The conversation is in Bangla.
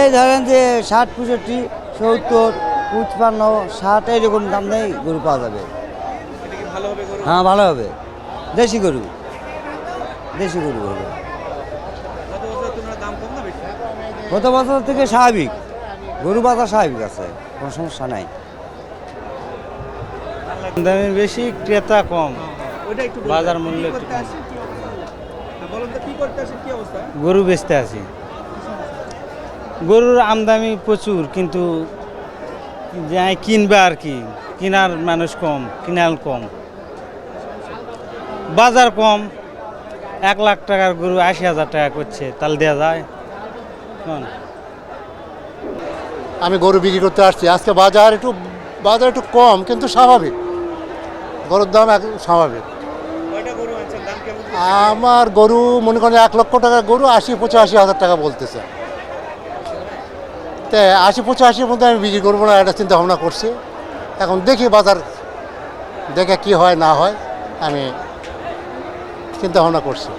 এই ধরেন যে ষাট পঁয়ষট্টি সত্তর পঁচপান্ন ষাট এইরকম দাম নেই গরু পাওয়া যাবে। এটা কি ভালো হবে গরু? হ্যাঁ ভালো হবে। দেশি গরু। দেশি গরু হবে গত বছর তুলনায় দাম কম না বেশি? গত বছর থেকে স্বাভাবিক। গরু বাজার স্বাভাবিক আছে কোনো সমস্যা নাই। দামে বেশি ক্রেতা কম। একটু বলবেন। বাজার মূল্য? হ্যাঁ, বলুন তো কি করতে আসে কি অবস্থা? গরু বেচতে আছি গরুর আমদানি প্রচুর কিন্তু যাই কিনবে আর কি কেনার মানুষ কম কিনাল কম। বাজার কম এক লাখ টাকার গরু আশি হাজার টাকা করছে তাল দেওয়া যায়। আমি গরু বিক্রি করতে আসছি আজকে বাজার একটু বাজার একটু কম কিন্তু স্বাভাবিক। গরুর দাম এক স্বাভাবিক। কয়টা গরু আনছেন? দাম কেমন? আমার গরু মনে করেন এক লক্ষ টাকার গরু আশি পঁচাশি হাজার টাকা বলতেছে। তে আশি পঁচাশির মধ্যে আমি বিক্রি করব না একটা চিন্তা ভাবনা করছি। এখন দেখি বাজার দেখে কি হয়, না হয়, আমি চিন্তা ভাবনা করছি।